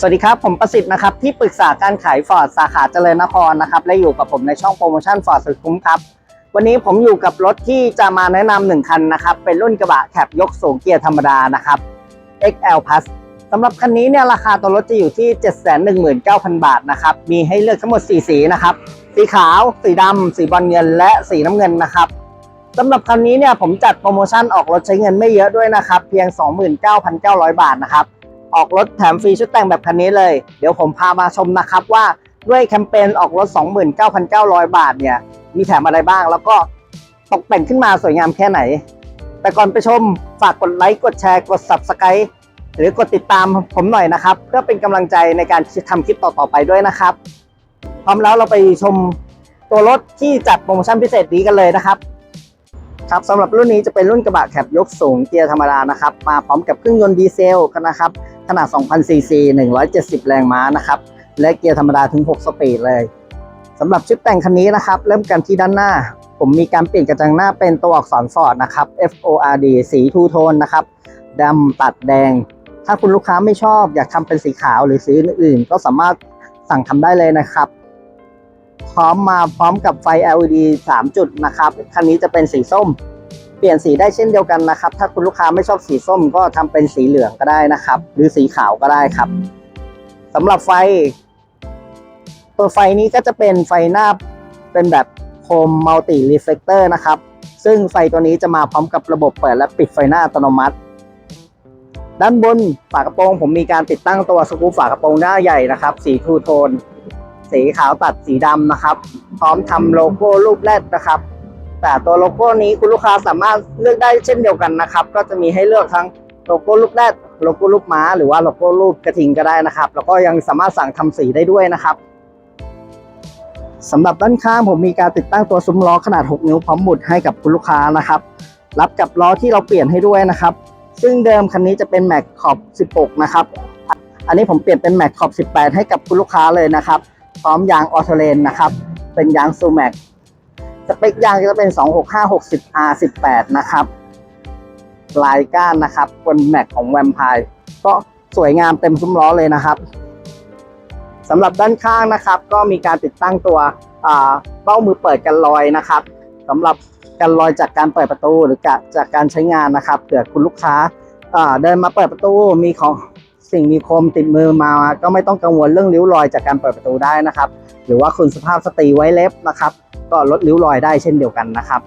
สวัสดีครับ ผมประสิทธิ์นะครับ ที่ปรึกษาการขายฟอร์ดสาขาเจริญนครนะครับ และอยู่กับผมในช่องโปรโมชั่นฟอร์ดสุดคุ้มครับ วันนี้ผมอยู่กับรถที่จะมาแนะนำหนึ่งคันนะครับ เป็นรุ่นกระบะแคปยกสูงเกียร์ธรรมดานะครับ XL Plus สำหรับคันนี้เนี่ยราคาตัวรถจะอยู่ที่ 719,000 บาทนะครับ มีให้เลือกทั้งหมด 4 สีนะครับ สีขาว สีดำสีบอลเงิน และสีน้ำเงินนะครับสำหรับคันนี้เนี่ยผมจัดโปรโมชั่นออกรถใช้เงินไม่เยอะด้วยนะครับ เพียง 29,900 บาทนะครับ ออกรถแถมฟรีชุดแต่งแบบคันนี้เลย เดี๋ยวผมพามาชมนะครับว่าด้วยแคมเปญออกรถ 29,900 บาทเนี่ย มีแถมอะไรบ้าง แล้วก็ตกแต่งขึ้นมาสวยงามแค่ไหน แต่ก่อนไปชมฝากกดไลค์ กดแชร์ กด Subscribe หรือกดติดตามผมหน่อยนะครับ เพื่อเป็นกำลังใจในการทำคลิปต่อๆไปด้วยนะครับ พร้อมแล้วเราไปชมตัวรถที่จัดโปรโมชั่นพิเศษนี้กันเลยนะครับ ครับสำหรับรุ่นนี้จะเป็นรุ่นกระบะแคปยกสูงเกียร์ธรรมดานะครับ มาพร้อมกับเครื่องยนต์ดีเซลกันนะครับ ขนาด 2,000ซีซี170 แรงม้านะครับ และเกียร์ธรรมดาถึง 6 สปีดเลยสำหรับชุดแต่งคันนี้นะครับ เริ่มกันที่ด้านหน้า ผมมีการเปลี่ยนกระจังหน้าเป็นตัวอักษรฟอร์ดนะครับ F O R D สีทูโทนนะครับดำตัดแดง ถ้าคุณลูกค้าไม่ชอบอยากทำเป็นสีขาวหรือสีอื่นๆก็สามารถสั่งทำได้เลยนะครับพร้อมมาพร้อมกับไฟ LED 3 จุดนะครับ คันนี้จะเป็นสีส้ม เปลี่ยนสีได้เช่นเดียวกันนะครับ ถ้าคุณลูกค้าไม่ชอบสีส้มก็ทำเป็นสีเหลืองก็ได้นะครับ หรือสีขาวก็ได้ครับสำหรับไฟ ตัวไฟนี้ก็จะเป็นไฟหน้าเป็นแบบโคมมัลติรีเฟลเตอร์นะครับ ซึ่งไฟตัวนี้จะมาพร้อมกับระบบเปิดและปิดไฟหน้าอัตโนมัติ ด้านบนฝากระโปรง ผมมีการติดตั้งตัวสกรูฝากระโปรงหน้าใหญ่นะครับ สีทูโทน สีขาวตัดสีดำนะครับ พร้อมทำโลโก้รูปแรดนะครับ แต่ตัวโลโก้นี้คุณลูกค้าสามารถเลือกได้เช่นเดียวกันนะครับ ก็จะมีให้เลือกทั้งโลโก้รูปแรดโลโก้รูปม้า หรือว่าโลโก้รูปกระทิงก็ได้นะครับ แล้วก็ยังสามารถสั่งทำสีได้ด้วยนะครับสำหรับด้านข้างผมมีการติดตั้งตัวซุ้มล้อขนาด 6 นิ้วพร้อมหมุดให้กับคุณลูกค้านะครับ รับกับล้อที่เราเปลี่ยนให้ด้วยนะครับ ซึ่งเดิมคันนี้จะเป็นแม็กขอบ 16 นะครับ อันนี้ผมเปลี่ยนเป็นแม็กขอบ 18 ให้กับคุณลูกค้าเลยนะครับ พร้อมยางออโตเลนนะครับ เป็นยางซูแม็ก สเปคยางจะเป็น 265 60 R18 นะครับลายก้านนะครับบนแม็กของแวมไพร์ก็สวยงามเต็มซุ้มล้อเลยนะครับสำหรับด้านข้างนะครับ ก็มีการติดตั้งตัวเบ้ามือเปิดกันลอยนะครับสำหรับกันลอยจากการเปิดประตูหรือจากการใช้งานนะครับเผื่อคุณลูกค้าเดินมาเปิดประตูมีของ สิ่งมีคมติดมือมา ก็ไม่ต้องกังวลเรื่องริ้วรอยจากการเปิดประตูได้นะครับ หรือว่าคุณสุภาพสตรีไว้เล็บนะครับ ก็ลดริ้วรอยได้เช่นเดียวกันนะครับ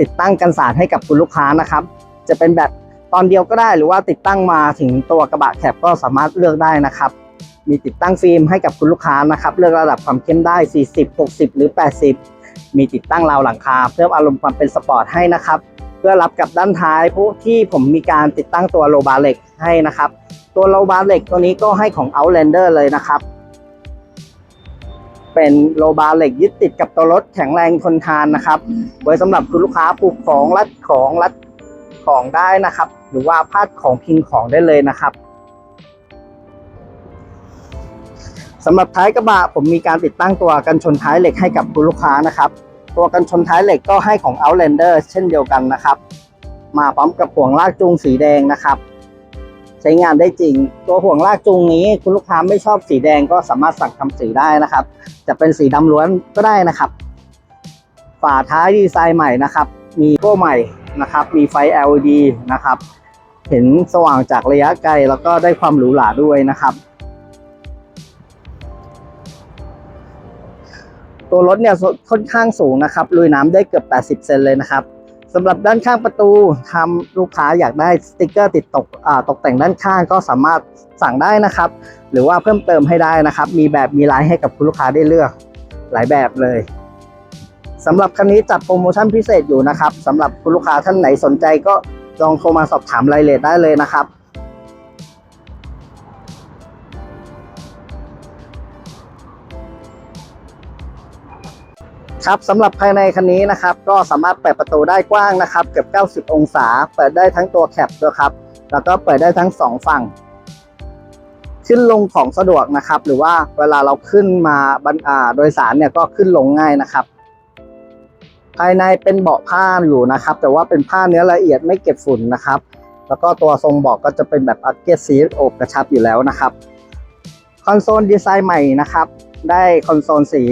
ติดตั้งกันสาดให้กับคุณลูกค้านะครับ จะเป็นแบบตอนเดียวก็ได้หรือว่าติดตั้งมาถึงตัวกระบะแคปก็สามารถเลือกได้นะครับ มีติดตั้งฟิล์มให้กับคุณลูกค้านะครับ เลือกระดับความเข้มได้ 40 60 หรือ 80 มีติดตั้งราวหลังคา เพิ่มอารมณ์ความเป็นสปอร์ตให้นะครับ พื่อรับกับด้านท้ายผู้ที่ผมมีการติดตั้งตัวโลบาร์เหล็กให้นะครับ ตัวโลบาร์เหล็กตัวนี้ก็ให้ของ Outlander เลยนะครับ เป็นโลบาร์เหล็กยึดติดกับตัวรถแข็งแรงทนทานนะครับ ไว้สำหรับคุณลูกค้าปลูกของรัดของรัดของได้นะครับ หรือว่าพาดของพิงของได้เลยนะครับสำหรับท้ายกระบะผมมีการติดตั้งตัวกันชนท้ายเหล็กให้กับคุณลูกค้านะครับ ตัวกันชนท้ายเหล็กก็ให้ของ Outlander เช่นเดียวกันนะครับ มาพร้อมกับห่วงลากจูงสีแดงนะครับ ใช้งานได้จริง ตัวห่วงลากจูงนี้คุณลูกค้าไม่ชอบสีแดงก็สามารถสั่งทำสีได้นะครับ จะเป็นสีดำล้วนก็ได้นะครับ ฝาท้ายดีไซน์ใหม่นะครับ มีโก้ใหม่นะครับ มีไฟ LED นะครับ เห็นสว่างจากระยะไกลแล้วก็ได้ความหรูหราด้วยนะครับ ตัวรถเนี่ยค่อนข้างสูงนะครับลุยน้ำได้เกือบ 80 เซนเลยนะครับสำหรับด้านข้างประตูทำลูกค้าอยากได้สติกเกอร์ติดตกตกแต่งด้านข้างก็สามารถสั่งได้นะครับ หรือว่าเพิ่มเติมให้ได้นะครับ มีแบบมีลายให้กับคุณลูกค้าได้เลือกหลายแบบเลยสำหรับคันนี้จัดโปรโมชั่นพิเศษอยู่นะครับสำหรับคุณลูกค้าท่านไหนสนใจก็ลองโทรมาสอบถามรายละเอียดได้เลยนะครับ ครับสำหรับภายในคันนี้นะครับก็สามารถเปิดประตูได้กว้างนะครับเกือบ90 องศา เปิดได้ทั้งตัวแคปด้วยครับแล้วก็เปิดได้ทั้งสองฝั่ง ขึ้นลงของสะดวกนะครับ หรือว่าเวลาเราขึ้นมาบรรอาโดยสารเนี่ยก็ขึ้นลงง่ายนะครับ ภายในเป็นเบาะผ้าอยู่นะครับ แต่ว่าเป็นผ้าเนื้อละเอียดไม่เก็บฝุ่นนะครับ แล้วก็ตัวทรงเบาะก็จะเป็นแบบอัดเกตซีโอบกระชับอยู่แล้วนะครับคอนโซลดีไซน์ใหม่นะครับ ได้คอนโซลสี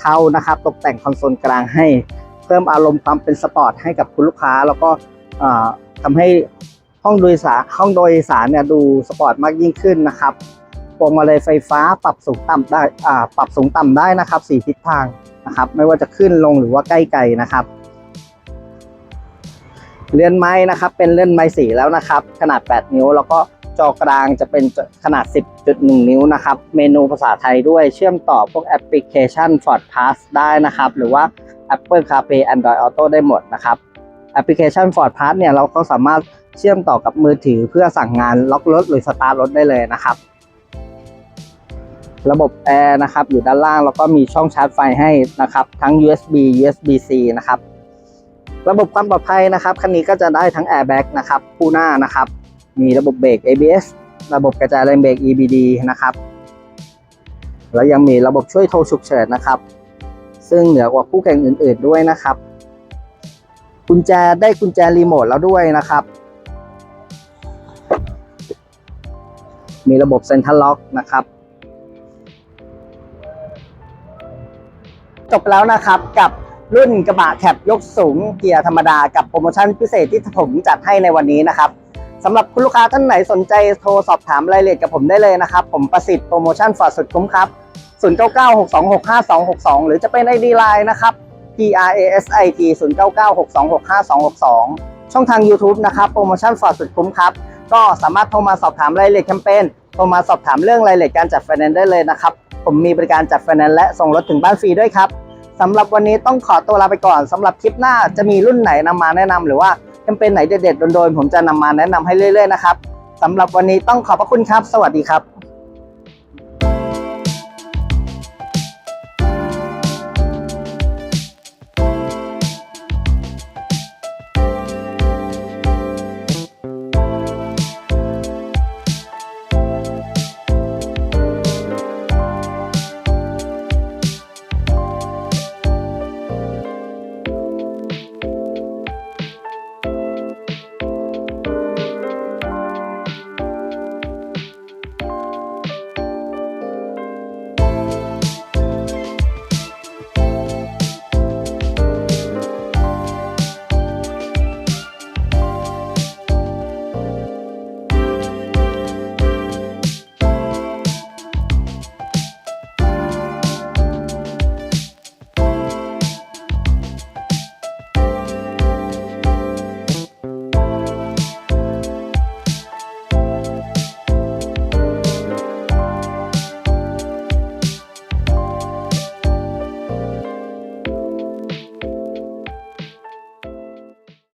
เทานะครับตกแต่งคอนโซลกลางให้ เพิ่มอารมณ์ความเป็นสปอร์ตให้กับคุณลูกค้า แล้วก็เอ่อทำให้ห้องโดยสารห้องโดยสารเนี่ยดูสปอร์ตมากยิ่งขึ้นนะครับพวงมาลัยไฟฟ้าปรับสูงต่ำได้ปรับสูงต่ำได้นะครับสี่ทิศทางนะครับ ไม่ว่าจะขึ้นลงหรือว่าใกล้ไกลนะครับเลื่อนไม้นะครับเป็นเลื่อนไม้สีแล้วนะครับ ขนาด 8 นิ้วแล้วก็ จอกลางจะเป็นขนาด 10.1 นิ้วนะครับ เมนูภาษาไทยด้วยเชื่อมต่อพวกแอปพลิเคชัน Ford Pass ได้นะครับ หรือว่า Apple CarPlay Android Auto ได้หมดนะครับ แอปพลิเคชัน Ford Pass เนี่ยเราก็สามารถเชื่อมต่อกับมือถือเพื่อสั่งงานล็อกรถหรือสตาร์ทรถได้เลยนะครับ ระบบแอร์นะครับอยู่ด้านล่างแล้วก็มีช่องชาร์จไฟให้นะครับ ทั้ง USB USB-C นะครับ ระบบความปลอดภัยนะครับคันนี้ก็จะได้ทั้ง airbag นะครับคู่หน้านะครับ มีระบบเบรก ABS ระบบกระจายแรงเบรก EBD นะครับ แล้วยังมีระบบช่วยโทรฉุกเฉินนะครับ ซึ่งเหนือกว่าคู่แข่งอื่น ๆด้วยนะครับ กุญแจได้กุญแจรีโมทแล้วด้วยนะครับ มีระบบเซ็นทรัลล็อกนะครับจบแล้วนะครับกับรุ่นกระบะแคปยกสูงเกียร์ธรรมดากับโปรโมชั่นพิเศษที่ผมจัดให้ในวันนี้นะครับ สำหรับคุณลูกค้าท่านไหนสนใจโทรสอบถามรายละเอียดกับผมได้เลยนะครับ ผมประสิทธิ์โปรโมชั่นฟอร์ดสุดคุ้มครับ0996265262 หรือจะเป็น ID Line นะครับ prasit0996265262 ช่องทาง YouTube นะครับโปรโมชั่นฟอร์ดสุดคุ้มครับ ก็สามารถโทรมาสอบถามรายละเอียดแคมเปญโทรมาสอบถามเรื่องรายละเอียดการจัดไฟแนนซ์ได้เลยนะครับ ผมมีบริการจัดไฟแนนซ์และส่งรถถึงบ้านฟรีด้วยครับสำหรับวันนี้ต้องขอตัวลาไปก่อนสำหรับคลิปหน้าจะมีรุ่นไหนนำมาแนะนำหรือว่า แคมเปญไหนเด็ดๆโดนๆผมจะนำมาแนะนำให้เรื่อยๆนะครับสำหรับวันนี้ต้องขอบพระคุณครับ สวัสดีครับ